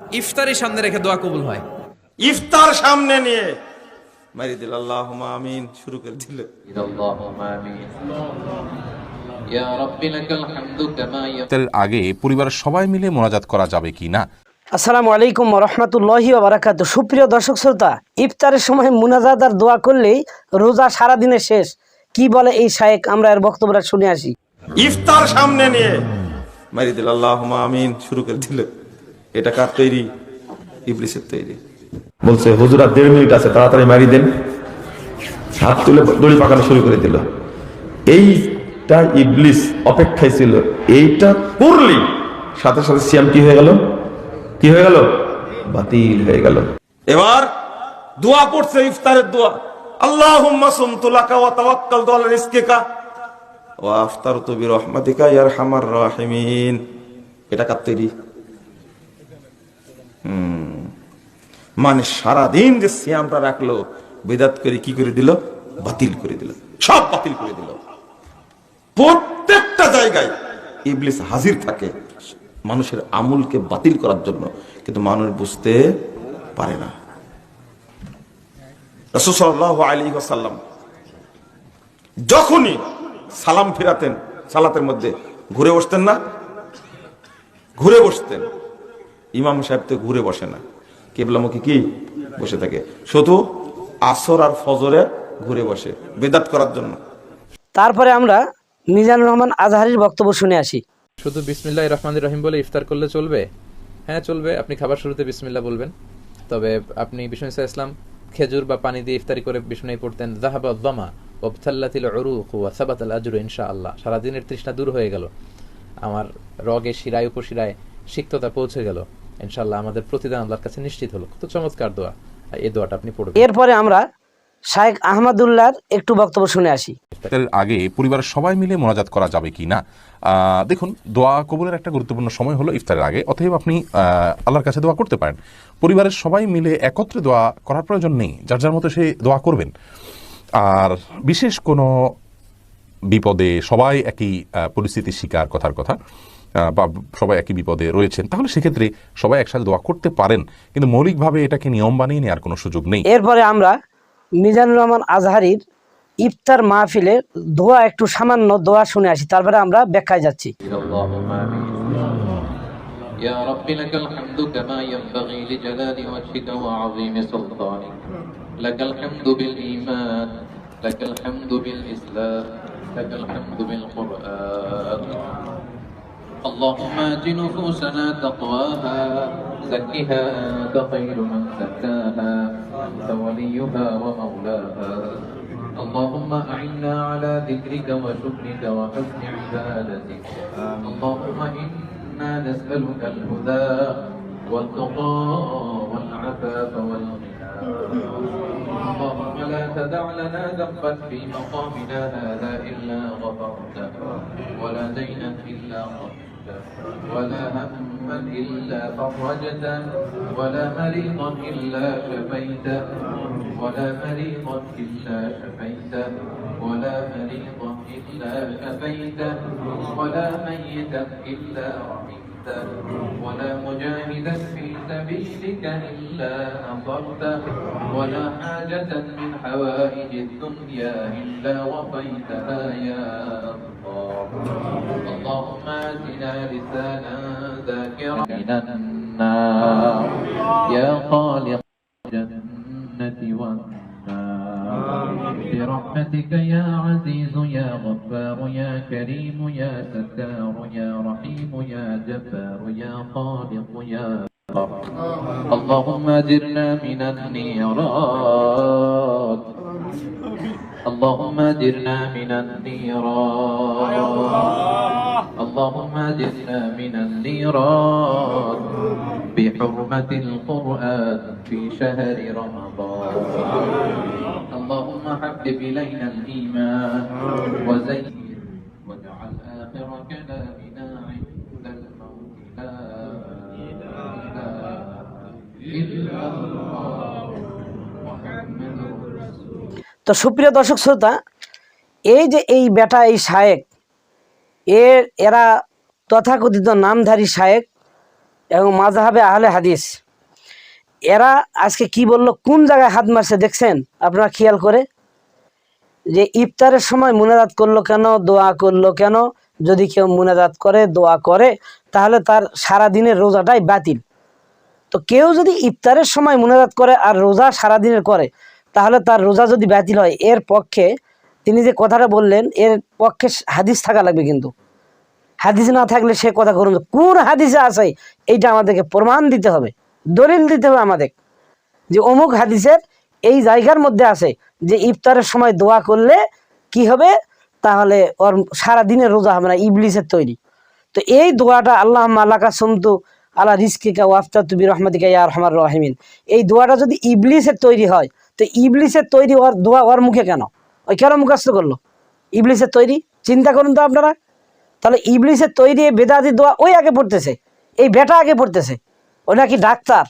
ইফতারি সামনে রেখে দোয়া কবুল হয়। ইফতার সামনে নিয়ে। মারি দিল আল্লাহ আমিন শুরু করে দিল। আগে সবাই মিলে মোনাজাত করা যাবে কি না? আসসালামু আলাইকুম রহমতুল্লাহি সুপ্রিয় দর্শক শ্রোতা ইফতারের সময় মুনাজাত আর দোয়া করলেই রোজা সারা শেষ। কি বলে এই শায়েক? আমরা এর বক্তব্যটা শুনে আসি। ইফতার সামনে নিয়ে। মারি দিল আল্লাহ আমিন শুরু করে দিল। এটা কার তৈরি? ইবলিসের তৈরি। বলছে হুজুরা দেড় মিনিট আছে তাড়াতাড়ি মারি দেন। হাত তুলে দড়ি পাকানো শুরু করে দিল। এইটা ইবলিস অপেক্ষায় ছিল। এইটা করলি। সাথে সাথে সিয়াম কি হয়ে গেল? কি হয়ে গেল? বাতিল হয়ে গেল। এবার দোয়া পড়ছে ইফতারের দোয়া। আল্লাহুম্মা সুমতু লাকা ওয়া তাওয়াক্কালতু আলা রিজকিকা ওয়া আফতারতু বিরহমাতিকা ইয়া আরহামার রাহিমিন এটা কার তৈরি হুম। মানে সারা দিন যে সিয়ামটা রাখল, বেদাত করে কি করে দিল? বাতিল করে দিল। সব বাতিল করে দিল। প্রত্যেকটা জায়গায় ইবলিস হাজির থাকে মানুষের আমুলকে বাতিল করার জন্য, কিন্তু মানুষ বুঝতে পারে না। যখনই সালাম ফিরাতেন, সালাতের মধ্যে ঘুরে বসতেন না? ঘুরে বসতেন। ইমাম সাহেব তো ঘুরে বসে না। কেবলামুখী কি? বসে থাকে। শুধু আসর আর ফজরে ঘুরে বসে বেদাত করার জন্য। তারপরে আমরা মিজানুর রহমান আজহারির বক্তব্য শুনে আসি। শুধু বিসমিল্লাহ রহমান রহিম বলে ইফতার করলে চলবে? হ্যাঁ চলবে। আপনি খাবার শুরুতে বিসমিল্লাহ বলবেন। তবে আপনি বিষ্ণু ইসা ইসলাম খেজুর বা পানি দিয়ে ইফতারি করে বিষ্ণু পড়তেন জাহাবা দমা ওবথাল্লাতিল অরুক ওয়া সাবাত আল আজরু ইনশা আল্লাহ সারাদিনের তৃষ্ণা দূর হয়ে গেল। আমার রগে শিরায় উপশিরায় সিক্ততা পৌঁছে গেল। ইনশাআল্লাহ আমাদের প্রতিদান আল্লাহর কাছে নিশ্চিত হলো। কত চমৎকার দোয়া। আর এই দোয়াটা আপনি পড়বেন। এরপরে আমরা শায়েক আহমদুল্লাহর একটু বক্তব্য শুনে আসি। আগে পরিবারের সবাই মিলে মোনাজাত করা যাবে কি না? দেখুন দোয়া কবুলের একটা গুরুত্বপূর্ণ সময় হলো ইফতারের আগে অতএব আপনি আল্লাহর কাছে দোয়া করতে পারেন। পরিবারের সবাই মিলে একত্রে দোয়া করার প্রয়োজন নেই যার যার মতো সে দোয়া করবেন। আর বিশেষ কোনো বিপদে সবাই একই পরিস্থিতির শিকার কথার কথা। বা সবাই একই বিপদে রয়েছেন তাহলে সেক্ষেত্রে সবাই একসাথে দোয়া করতে পারেন কিন্তু মৌলিকভাবে এটাকে নিয়ম বানিয়ে নেওয়ার কোনো সুযোগ নেই এরপরে আমরা মিজানুর রহমান আজহারির ইফতার মাহফিলে দোয়া একটু সামান্য দোয়া শুনে আসি তারপরে আমরা ব্যাখ্যায় যাচ্ছি اللهم آمين يا رب لك الحمد كما ينبغي لجلال وجهك وعظيم سلطانك لك الحمد بالإيمان لك الحمد بالإسلام لك الحمد بالقرآن اللهم آت نفوسنا تقواها زكها أنت خير من زكاها أنت وليها ومولاها. اللهم أعنا على ذكرك وشكرك وحسن عبادتك. اللهم إنا نسألك الهدى والتقى والعفاف والغنى. اللهم لا تدع لنا ذنبا في مقامنا هذا إلا غفرته ولا دينا إلا قضيته ولا هما إلا فرجته ولا مريضا إلا شفيته ولا مريضا إلا شفيته ولا مريضا إلا شفيته ولا ميتا إلا رحمته ولا مجاهدا في سبيلك إلا نصرته ولا حاجة من حوائج الدنيا إلا وقيتها يا الله. اللهم آتنا لسانا ذاكرا من النار يا خالق الجنة والنار. برحمتك يا عزيز غفار يا كريم يا ستار يا رحيم يا جبار يا خالق يا اللهم اجرنا من النيران اللهم اجرنا من النيران اللهم اجرنا من النيران بحرمة القرآن في شهر رمضان. اللهم حبب إلينا الإيمان وزين واجعل آخر كلامنا عند الموت لا إله إلا الله محمد رسول তো সুপ্রিয় দর্শক শ্রোতা এই যে এই বেটা এই শায়েক এর এরা তথাকথিত নামধারী শায়েক এবং মাঝহাবে আহলে হাদিস এরা আজকে কি বললো কোন জায়গায় হাত মারছে দেখছেন আপনারা খেয়াল করে যে ইফতারের সময় মুনাজাত করল কেন, দোয়া করল কেন? যদি কেউ মুনাজাত করে, দোয়া করে, তাহলে তার সারা দিনের রোজাটাই বাতিল। তো কেউ যদি ইফতারের সময় মুনাজাত করে আর রোজা সারা দিনের করে, তাহলে তার রোজা যদি বাতিল হয়, এর পক্ষে তিনি যে কথাটা বললেন, এর পক্ষে হাদিস থাকা লাগবে কিন্তু। হাদিস না থাকলে সে কথা করুন কোন হাদিসে আছে, এইটা আমাদেরকে প্রমাণ দিতে হবে, দলিল দিতে হবে আমাদের। যে অমুক হাদিসের এই জায়গার মধ্যে আছে যে ইফতারের সময় দোয়া করলে কি হবে? তাহলে ওর সারা দিনের রোজা হবে না, ইবলিসের তৈরি। তো এই দোয়াটা আল্লাহ আল্লাকা সমতু আল্লাহ রিস্কিকা ওয়াফতা তুবি রহমাতিকা ইয়া রহমার রহিমিন। এই দোয়াটা যদি ইবলিসের তৈরি হয়, তো ইবলিসের তৈরি ওর দোয়া ওর মুখে কেন? ওই কেন মুখস্থ করল? ইবলিসের তৈরি? চিন্তা করুন তো আপনারা। তাহলে ইবলিসের তৈরি বেদাদি দোয়া ওই আগে পড়তেছে, এই বেটা আগে পড়তেছে। ওই নাকি ডাক্তার?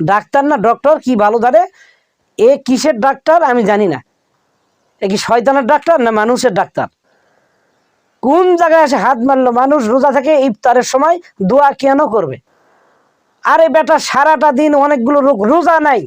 ডাক্তার না, ডক্টর কি ভালো জানে? এ কিসের ডাক্তার আমি জানি না। এ কি শয়তানের ডাক্তার না মানুষের ডাক্তার? কোন জায়গায় এসে হাত মারলো মানুষ রোজা থেকে ইফতারের সময় দোয়া কেন করবে? আরে বেটা, সারাটা দিন অনেকগুলো রোগ, রোজা নাই।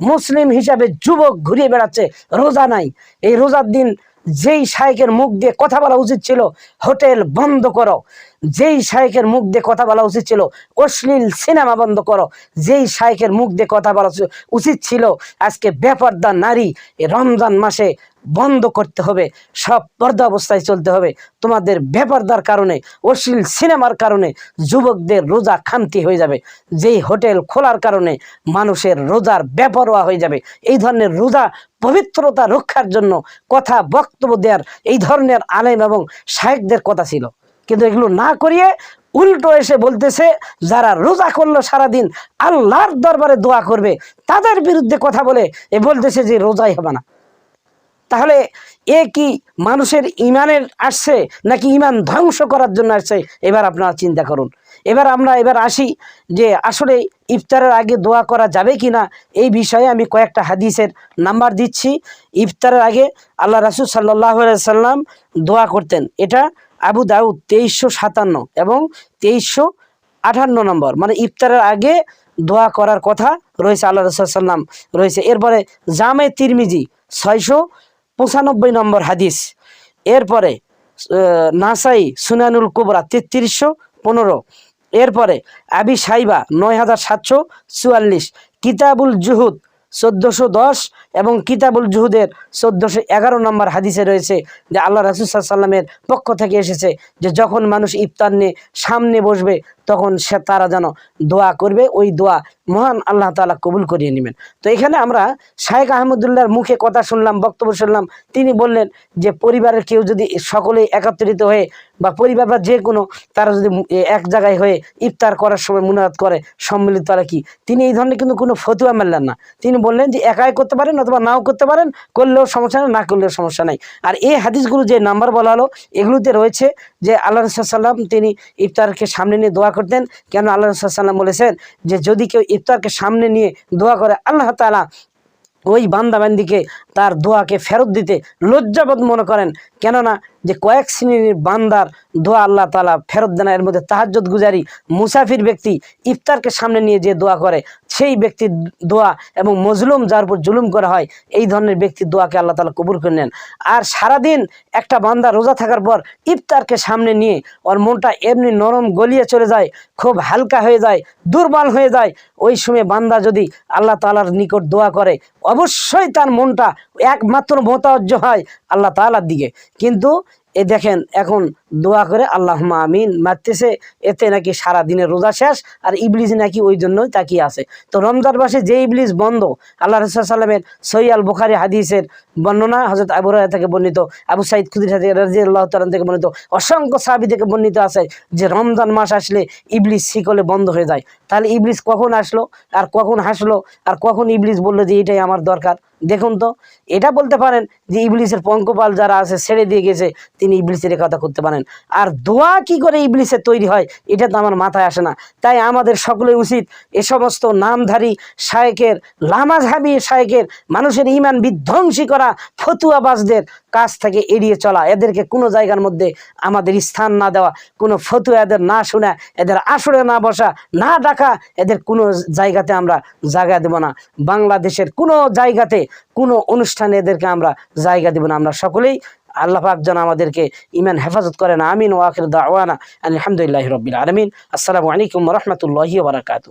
মুসলিম হিসাবে যুবক ঘুরিয়ে বেড়াচ্ছে, রোজা নাই। এই রোজার দিন যেই শায়কের মুখ দিয়ে কথা বলা উচিত ছিল, হোটেল বন্ধ করো। যেই শায়কের মুখ দিয়ে কথা বলা উচিত ছিল, অশ্লীল সিনেমা বন্ধ করো। যেই শায়কের মুখ দিয়ে কথা বলা উচিত- ছিল, আজকে বেপর্দা নারী রমজান মাসে বন্ধ করতে হবে, সব পর্দা অবস্থায় চলতে হবে। তোমাদের বেপর্দার কারণে, অশ্লীল সিনেমার কারণে যুবকদের রোজা খামতি হয়ে যাবে। যেই হোটেল খোলার কারণে মানুষের রোজার বেপরোয়া হয়ে যাবে। এই ধরনের রোজা পবিত্রতা রক্ষার জন্য কথা, বক্তব্য দেওয়ার এই ধরনের আলেম এবং শায়েকদের কথা ছিল। কিন্তু এগুলো না করিয়ে উল্টো এসে বলতেছে, যারা রোজা করল সারাদিন, আল্লাহর দরবারে দোয়া করবে, তাদের বিরুদ্ধে কথা বলে এ বলতেছে যে রোজাই হবে না। তাহলে এ কি মানুষের ইমানের আসছে নাকি ইমান ধ্বংস করার জন্য আসছে? এবার আপনারা চিন্তা করুন। এবার আমরা এবার আসি যে আসলে ইফতারের আগে দোয়া করা যাবে কি না এই বিষয়ে আমি কয়েকটা হাদিসের নাম্বার দিচ্ছি। ইফতারের আগে আল্লাহ রাসুল সাল্লাহ সাল্লাম দোয়া করতেন। এটা আবু দাউদ তেইশশো সাতান্ন এবং তেইশশো আঠান্ন নম্বর। মানে ইফতারের আগে দোয়া করার কথা রয়েছে আল্লাহ রসুল্লাম রয়েছে। এরপরে জামে তিরমিজি ছয়শো পঁচানব্বই নম্বর হাদিস। এরপরে নাসাই সুনানুল কুবরা তেত্রিশশো পনেরো। এরপরে, আবি সাইবা নয় হাজার সাতশো চুয়াল্লিশ। কিতাবুল জুহুদ চোদ্দোশো দশ এবং কিতাবুল জুহুদের চোদ্দোশো এগারো নম্বর হাদিসে রয়েছে যে আল্লাহ রাসুল সাল্লামের পক্ষ থেকে এসেছে যে যখন মানুষ ইফতার নিয়ে সামনে বসবে তখন সে তারা যেন দোয়া করবে, ওই দোয়া মহান আল্লাহ তাআলা কবুল করিয়ে নেবেন। তো এখানে আমরা শায়েখ আহমদুল্লাহর মুখে কথা শুনলাম, বক্তব্য শুনলাম। তিনি বললেন যে, পরিবারের কেউ যদি সকলেই একত্রিত হয়ে বা পরিবার বা যে কোনো তারা যদি এক জায়গায় হয়ে ইফতার করার সময় মুনারাত করে, সম্মিলিত তারা কি? তিনি এই ধরনের কিন্তু কোনো ফতুয়া মেললেন না। তিনি বললেন যে, একাই করতে পারেন অথবা নাও করতে পারেন, করলেও সমস্যা নেই, না করলেও সমস্যা নাই। আর এই হাদিসগুলো যে নাম্বার বলা হলো, এগুলোতে রয়েছে যে, আল্লাহ রসুল্লাম তিনি ইফতারকে সামনে নিয়ে দোয়া করতেন কেন আল্লাহ রসুল্লাম বলেছেন যে যদি কেউ ইফতারকে সামনে নিয়ে দোয়া করে, আল্লাহ তালা ওই বান্দাবান্দিকে তার দোয়াকে ফেরত দিতে লজ্জাবোধ মনে করেন। কেননা যে কয়েক শ্রেণির বান্দার দোয়া আল্লাহ তালা ফেরত দেন এর মধ্যে তাহাজ্জত গুজারি মুসাফির ব্যক্তি ইফতারকে সামনে নিয়ে যে দোয়া করে সেই ব্যক্তির দোয়া এবং মজলুম যার উপর জুলুম করা হয়, এই ধরনের ব্যক্তির দোয়াকে আল্লাহ তালা কবুল করে নেন। আর সারাদিন একটা বান্দা রোজা থাকার পর ইফতারকে সামনে নিয়ে ওর মনটা এমনি নরম গলিয়ে চলে যায়, খুব হালকা হয়ে যায়, দুর্বল হয়ে যায়। ওই সময় বান্দা যদি আল্লাহ তালার নিকট দোয়া করে, অবশ্যই তার মনটা একমাত্র মোতাবজ্জ হয় আল্লাহ তালার দিকে। কিন্তু এ দেখেন, এখন দোয়া করে আল্লাহ আমিন। মারতেছে, এতে নাকি সারা দিনের রোজা শেষ, আর ইবলিস নাকি ওই জন্যই তাকিয়ে আছে। তো রমজান মাসে যে ইবলিস বন্ধ আল্লাহ রসুল্লামের সৈয়াল বুখারি হাদিসের বর্ণনা হজরত আবু রায় থেকে বর্ণিত, আবু সাইদ খুদির থেকে রাজি আল্লাহ তালান থেকে বর্ণিত, অসংখ্য সাহাবি থেকে বর্ণিত আছে যে রমজান মাস আসলে ইবলিস শিকলে বন্ধ হয়ে যায়। তাহলে ইবলিস কখন আসলো, আর কখন হাসলো, আর কখন ইবলিস বলল যে এটাই আমার দরকার? দেখুন তো, এটা বলতে পারেন যে ইবলিসের পঙ্কপাল যারা আছে ছেড়ে দিয়ে গেছে, তিনি ইবলিসের কথা করতে পারেন। জানেন? আর দোয়া কি করে ইবলিসের তৈরি হয়, এটা তো আমার মাথায় আসে না। তাই আমাদের সকলে উচিত এ সমস্ত নামধারী শায়েকের লামাঝাবি শায়েকের, মানুষের ইমান বিধ্বংসী করা ফতুয়াবাজদের কাছ থেকে এড়িয়ে চলা। এদেরকে কোনো জায়গার মধ্যে আমাদের স্থান না দেওয়া, কোনো ফতুয়া এদের না শোনা, এদের আসরে না বসা, না ডাকা, এদের কোনো জায়গাতে আমরা জায়গা দেব না। বাংলাদেশের কোনো জায়গাতে কোনো অনুষ্ঠানে এদেরকে আমরা জায়গা দেব না। আমরা সকলেই আল্লাহ পাক যেন আমাদেরকে ইমান হেফাজত করেন, আমিন ওয়াকির দাওয়ানা আলহামদুলিল্লাহ রবিল আলমিন। আসসালামু আলাইকুম রহমতুল্লাহি বারাকাতু